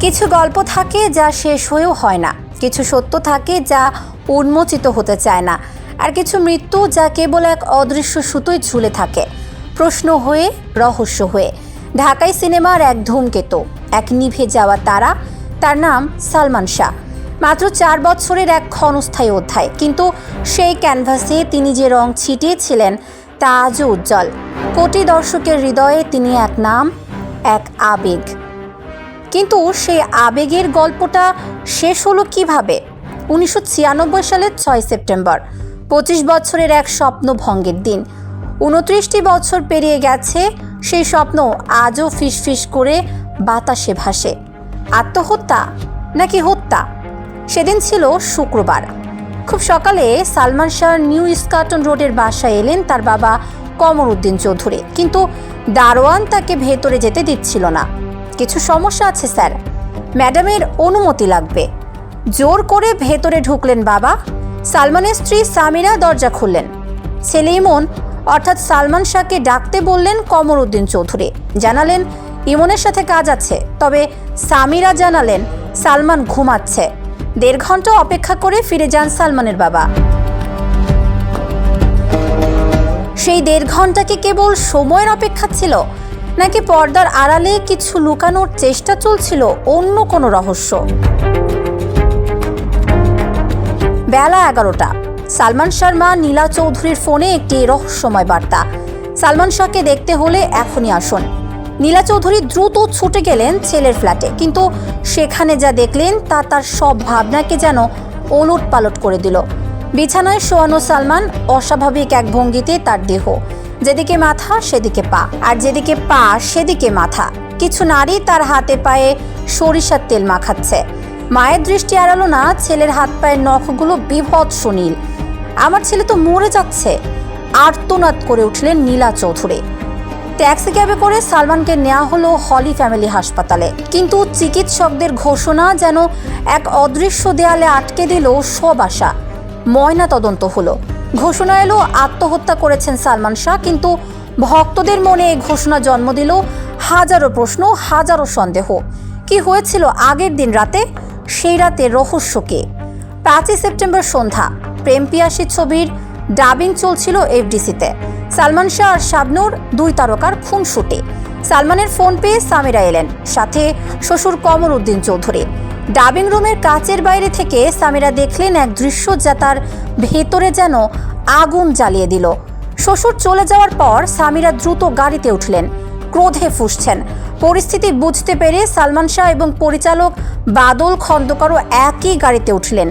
কিছু গল্প থাকে যা শেষ হয়েও হয় না। কিছু সত্য থাকে যা উন্মোচিত হতে চায় না। আর কিছু মৃত্যু যা কেবল এক অদৃশ্য সুতোয় ঝুলে থাকে। প্রশ্ন হয়ে, রহস্য হয়ে। ঢাকাই সিনেমার এক ধূমকেতু, এক নিভে যাওয়া তারা, তার নাম সালমান শাহ। মাত্র চার বছরের এক ক্ষণস্থায়ী অধ্যায়। কিন্তু সেই ক্যানভাসে তিনি যে রং ছিটিয়েছিলেন, তা আজও উজ্জ্বল। কোটি দর্শকের হৃদয়ে তিনি এক নাম, এক আবেগ। কিন্তু সেই আবেগের গল্পটা শেষ হলো কীভাবে? উনিশশো ছিয়ানব্বই সালের ছয় সেপ্টেম্বর, পঁচিশ বছরের এক স্বপ্ন ভঙ্গের দিন। উনত্রিশটি বছর পেরিয়ে গেছে, সেই স্বপ্ন আজও ফিসফিস করে বাতাসে ভাসে। আত্মহত্যা নাকি হত্যা? সেদিন ছিল শুক্রবার। খুব সকালে সালমান শাহ নিউ ইস্কাটন রোডের বাসায় এলেন তার বাবা কমর উদ্দিন চৌধুরী। কিন্তু দারোয়ান তাকে ভেতরে যেতে দিচ্ছিল না। কিছু সমস্যা আছে, স্যার। ম্যাডামের অনুমতি লাগবে। জোর করে ভেতরে ঢুকলেন বাবা। সালমানের স্ত্রী সামিরা দরজা খুললেন। ছেলে ইমন, অর্থাৎ সালমান শাহকে ডাকতে বললেন কমর উদ্দিন চৌধুরী। জানালেন, ইমনের সাথে কাজ আছে। তবে সামিরা জানালেন, সালমান ঘুমাচ্ছে। দেড় ঘণ্টা অপেক্ষা করে ফিরে যান সালমানের বাবা। সেই দেড় ঘণ্টা কি কেবল সময়ের অপেক্ষা ছিল? নাকি পর্দার আড়ালে কিছু লুকানোর চেষ্টা চলছিল অন্য কোনো রহস্য? বেলা এগারোটা। সালমান শর্মা, নীলা চৌধুরীর ফোনে একটি রহস্যময় বার্তা। সালমান শাহকে দেখতে হলে এখনই আসুন। নীলা চৌধুরী দ্রুত ছুটে গেলেন ছেলের ফ্ল্যাটে, কিন্তু সেখানে যা দেখলেন তা তার সব ভাবনাকে যেন ওলট পালট করে দিল। বিছানায় শোয়ানো সালমান অস্বাভাবিক এক ভঙ্গিতে তার দেহ। যেদিকে মাথা, সেদিকে পা। আর যেদিকে পা, সেদিকে মাথা। কিছু নারী তার হাতে পায়ে সরিষার তেল মাখাচ্ছে। মায়ের দৃষ্টি এড়ালো না, ছেলের হাত পায়ের নখগুলো বিভৎস নীল। আমার ছেলে তো মরে যাচ্ছে। আর্তনাদ করে উঠলেন নীলা চৌধুরী। ট্যাক্সি ক্যাবে করে সালমানকে নেওয়া হলো হলি ফ্যামিলি হাসপাতালে। কিন্তু চিকিৎসকদের ঘোষণা যেন এক অদৃশ্য দেয়ালে আটকে দিল সব আশা। ময়না তদন্ত হলো। ঘোষণা এলো, আত্মহত্যা করেছেন সালমান শাহ, কিন্তু ভক্তদের মনে এই ঘোষণা জন্ম দিল। হাজারো প্রশ্ন, হাজারো সন্দেহ। কি হয়েছিল আগের দিন রাতে? সেই রাতে রহস্য কে? পাঁচই সেপ্টেম্বর সন্ধ্যা, প্রেম পিয়াসী ছবির ডাবিং চলছিল এফডিসিতে। সালমান শাহ আর শাবনুর, দুই তারকার খুন শুটে সালমানের ফোন পেয়ে সামিরা এলেন, সাথে শ্বশুর কমর উদ্দিন চৌধুরী। ডাবিং রুমের কাচের বাইরে থেকে সামিরা দেখলেন এক দৃশ্য যা তার ভেতরে যেন আগুন জ্বালিয়ে দিল। শ্বশুর চলে যাওয়ার পর সামিরা দ্রুত গাড়িতে উঠলেন। ক্রোধে ফুসছেন। পরিস্থিতি বুঝতে পেরে সালমান শাহ এবং পরিচালক বাদল খন্দকারও একই গাড়িতে উঠলেন।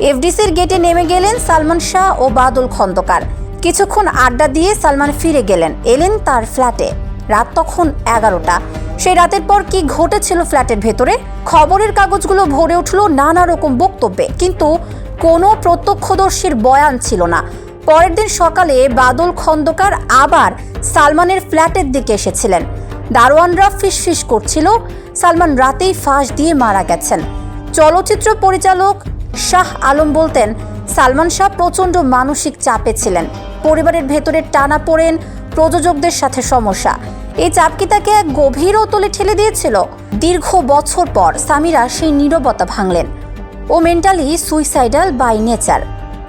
এফডিসির গেটে নেমে গেলেন সালমান শাহ ও বাদল খন্দকার। কিছুক্ষণ আড্ডা দিয়ে সালমান ফিরে গেলেন। এলেন তার ফ্ল্যাটে। রাত তখন এগারোটা। সেই রাতের পর কি ঘটেছিল ফ্ল্যাটের ভেতরে? খবরের কাগজগুলো ভরে উঠল নানা রকম বক্তব্যে। কিন্তু কোনো প্রত্যক্ষদর্শীর বয়ান ছিল না। পরের দিন সকালে বাদল খন্দকার আবার সালমানের ফ্ল্যাটের দিকে এসেছিলেন। দারোয়ানরা ফিসফিস করছিল, সালমান রাতেই ফাঁস দিয়ে মারা গেছেন। চলচ্চিত্র পরিচালক শাহ আলম বলতেন, সালমান শাহ প্রচণ্ড মানসিক চাপে ছিলেন। পরিবারের ভেতরে টানা পড়েন প্রযোজকদের সাথে সমস্যা। এই চাপ কি তাকে এক গভীর অতলে ঠেলে দিয়েছিল। দীর্ঘ বছর পর সামিরা সেই নীরবতা ভাঙলেন ও মেন্টালি সুইসাইডাল বাই নেচার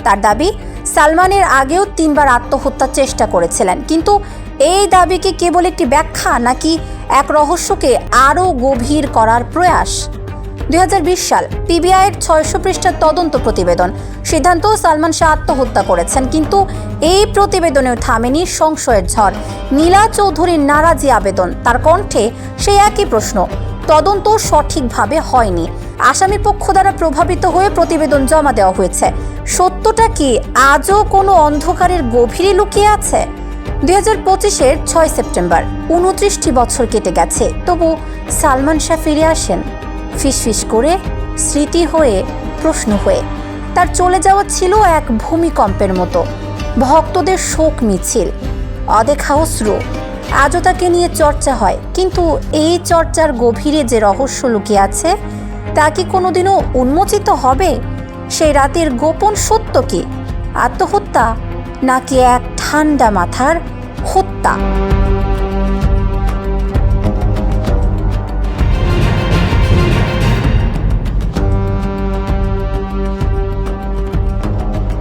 তার দাবি, সালমানের আগেও তিনবার আত্মহত্যার চেষ্টা করেছিলেন। কিন্তু এই দাবিকে কেবল একটি ব্যাখ্যা নাকি এক রহস্যকে আরও গভীর করার প্রয়াস? দুই হাজার বিশ সাল পিবিআইয়ের ছয়শো পৃষ্ঠার তদন্ত প্রতিবেদন। সিদ্ধান্ত, সালমান শাহ আত্মহত্যা করেছেন, কিন্তু এই প্রতিবেদনেও থামেনি সংশয়ের ঝড়। নীলা চৌধুরীর নারাজি আবেদন, তার কণ্ঠে সেই একই প্রশ্ন, তদন্ত সঠিকভাবে হয়নি। আসামি পক্ষ দ্বারা প্রভাবিত হয়ে প্রতিবেদন জমা দেওয়া হয়েছে। সত্যটা কি আজও কোনো অন্ধকারের গভীরে লুকিয়ে আছে? দুই হাজার পঁচিশের ছয় সেপ্টেম্বর, উনত্রিশটি বছর কেটে গেছে, তবু সালমান শাহ ফিরে আসেন। ফিসফিস করে স্মৃতি হয়ে প্রশ্ন হয়ে, তার চলে যাওয়া ছিল এক ভূমিকম্পের মতো। ভক্তদের শোক মিছিল, অদেখা অশ্রু, আজও তাকে নিয়ে চর্চা হয়। কিন্তু এই চর্চার গভীরে যে রহস্য লুকিয়ে আছে, তা কি কোনোদিনও উন্মোচিত হবে? সেই রাতের গোপন সত্য কি? আত্মহত্যা নাকি এক ঠান্ডা মাথার হত্যা?